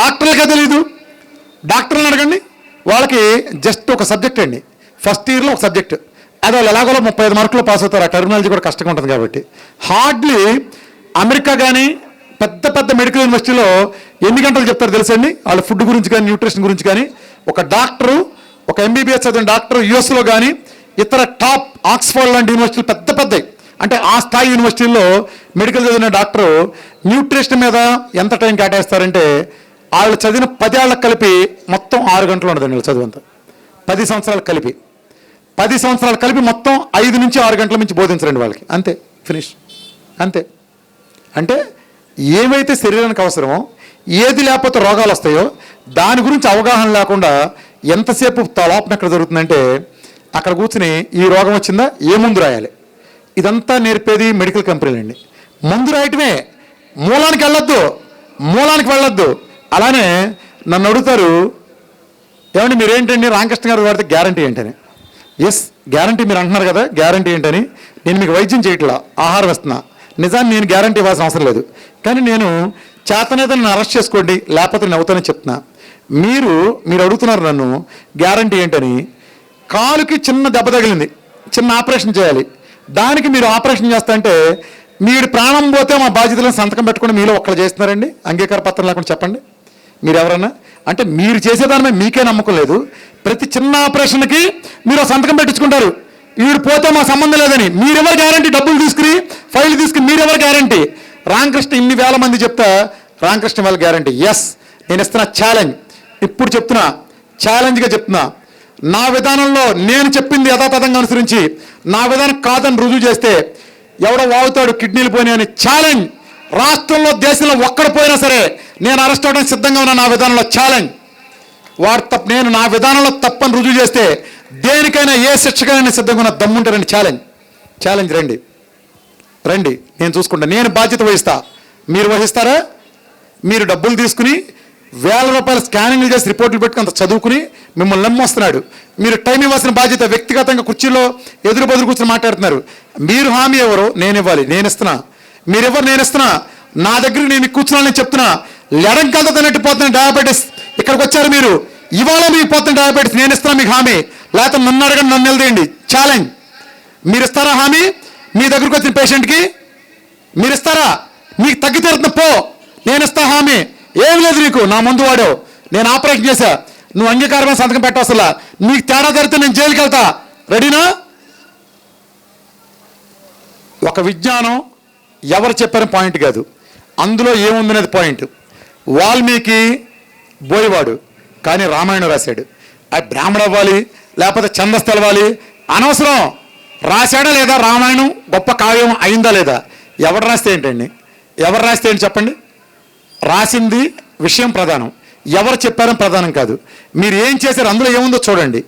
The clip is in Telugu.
డాక్టర్లకే తెలీదు. డాక్టర్లను అడగండి. వాళ్ళకి జస్ట్ ఒక సబ్జెక్ట్ అండి. ఫస్ట్ ఇయర్లో ఒక సబ్జెక్ట్. అది వాళ్ళు ఎలాగోలో ముప్పై ఐదు మార్కులు పాస్ అవుతారు. ఆ టెర్మినాలజీ కూడా కష్టంగా ఉంటుంది కాబట్టి. హార్డ్లీ అమెరికా కానీ పెద్ద పెద్ద మెడికల్ యూనివర్సిటీలో ఎన్ని గంటలు చెప్తారు తెలుసండి వాళ్ళ ఫుడ్ గురించి కానీ న్యూట్రిషన్ గురించి కానీ ఒక డాక్టరు ఒక ఎంబీబీఎస్ చదివిన డాక్టర్ యుఎస్లో కానీ ఇతర టాప్ ఆక్స్ఫర్డ్ లాంటి యూనివర్సిటీలు పెద్ద పెద్దవి అంటే ఆ స్థాయి యూనివర్సిటీల్లో మెడికల్ చదివిన డాక్టరు న్యూట్రిషన్ మీద ఎంత టైం కేటాయిస్తారంటే వాళ్ళు చదివిన పదేళ్ళకి కలిపి మొత్తం ఆరు గంటలు ఉండదండి వీళ్ళు చదువంతా. పది సంవత్సరాలు కలిపి. పది సంవత్సరాలు కలిపి మొత్తం ఐదు నుంచి ఆరు గంటల నుంచి బోధించరండి వాళ్ళకి. అంతే ఫినిష్ అంతే. అంటే ఏమైతే శరీరానికి అవసరమో ఏది లేకపోతే రోగాలు వస్తాయో దాని గురించి అవగాహన లేకుండా ఎంతసేపు తలాపన ఎక్కడ జరుగుతుందంటే అక్కడ కూర్చుని ఈ రోగం వచ్చిందా ఏ ముందు రాయాలి? ఇదంతా నేర్పేది మెడికల్ కంపెనీలండి ముందు రాయటమే మూలానికి వెళ్ళొద్దు మూలానికి వెళ్ళొద్దు. అలానే నన్ను అడుగుతారు ఏమంటే మీరేంటండి? రామకృష్ణ గారు వాడితే గ్యారంటీ ఏంటని? ఎస్ గ్యారంటీ మీరు అంటున్నారు కదా గ్యారంటీ ఏంటని? నేను మీకు వైద్యం చేయట్లా ఆహారం ఇస్తున్నా. నిజాన్ని నేను గ్యారంటీ ఇవ్వాల్సిన అవసరం లేదు. కానీ నేను చేతనేత నన్ను అరెస్ట్ చేసుకోండి లేకపోతే నేను అవుతానని చెప్తున్నా. మీరు మీరు అడుగుతున్నారు నన్ను గ్యారంటీ ఏంటని? కాలుకి చిన్న దెబ్బ తగిలింది చిన్న ఆపరేషన్ చేయాలి. దానికి మీరు ఆపరేషన్ చేస్తా అంటే మీరు ప్రాణం పోతే మా బాధ్యతలను సంతకం పెట్టుకుని మీలో ఒక్కరు చేస్తున్నారండి? అంగీకార పత్రం లేకుండా చెప్పండి. మీరు ఎవరన్నా అంటే మీరు చేసేదాని మీకే నమ్మకం లేదు. ప్రతి చిన్న ఆపరేషన్కి మీరు సంతకం పెట్టించుకుంటారు. వీడు పోతే మా సంబంధం లేదని. మీరెవరు గ్యారంటీ డబ్బులు తీసుకుని ఫైల్ తీసుకుని మీరెవరు గ్యారంటీ రామకృష్ణ ఇన్ని వేల మంది చెప్తా రామకృష్ణ వాళ్ళ గ్యారంటీ ఎస్ నేను ఇస్తున్న ఛాలెంజ్ ఇప్పుడు చెప్తున్నా ఛాలెంజ్గా చెప్తున్నా. నా విధానంలో నేను చెప్పింది యథాతథంగా అనుసరించి నా విధానం కాదని రుజువు చేస్తే ఎవడో వాగుతాడు కిడ్నీలు పోయినాయని ఛాలెంజ్ రాష్ట్రంలో దేశంలో ఒక్కడు పోయినా సరే నేను అరెస్ట్ అవ్వడానికి సిద్ధంగా ఉన్న నా విధానంలో ఛాలెంజ్ వారు తప్ప నేను నా విధానంలో తప్పని రుజువు చేస్తే దేనికైనా ఏ శిక్షకైనా సిద్ధంగా ఉన్న దమ్ముంటారండి ఛాలెంజ్ ఛాలెంజ్ రండి. రండి. నేను చూసుకుంటా. నేను బాధ్యత వహిస్తా. మీరు వహిస్తారా? మీరు డబ్బులు తీసుకుని వేల రూపాయల స్కానింగ్లు చేసి రిపోర్ట్లు పెట్టుకుని అంత చదువుకుని మిమ్మల్ని నమ్మొస్తున్నాడు. మీరు టైం ఇవ్వాల్సిన బాధ్యత వ్యక్తిగతంగా కుర్చీలో ఎదురు బదురు కూర్చొని మాట్లాడుతున్నారు. మీరు హామీ ఎవరో నేను ఇవ్వాలి. నేను ఇస్తున్నా. మీరెవరు నేను ఇస్తున్నా? నా దగ్గర నేను మీకు కూర్చున్నానని చెప్తున్నా. లెడం కథ తిన్నట్టు పోతున్న డయాబెటీస్ ఇక్కడికి వచ్చారు మీరు. ఇవాళ మీకు పోతున్న డయాబెటీస్ నేను ఇస్తున్నా మీకు హామీ. లేకపోతే నన్ను అడగండి నన్ను నిలదీయండి. ఛాలెంజ్ మీరు ఇస్తారా హామీ? మీ దగ్గరకు వచ్చిన పేషెంట్కి మీరు ఇస్తారా? మీకు తగ్గి తీరుతున్న పో. నేను ఇస్తా హామీ. ఏం లేదు నీకు నా ముందు వాడు నేను ఆపరేషన్ చేశా. నువ్వు అంగీకారమైన సంతకం పెట్టవసలా నీకు తేడా జరిగితే నేను జైలుకి వెళ్తా రెడీనా ఒక విజ్ఞానం ఎవరు చెప్పారు పాయింట్ కాదు. అందులో ఏముందనేది పాయింట్. వాల్మీకి బోయవాడు కానీ రామాయణం రాశాడు. అది బ్రాహ్మణ అవ్వాలి లేకపోతే ఛందస్ తెలవాలి అనవసరం. రాశాడా లేదా రామాయణం? గొప్ప కావ్యం అయిందా లేదా? ఎవరు రాస్తే ఏంటండి? ఎవరు రాస్తే ఏంటి చెప్పండి? రాసింది విషయం ప్రధానం. ఎవరు చెప్పారని ప్రధానం కాదు. మీరు ఏం చేశారు అందులో ఏముందో చూడండి.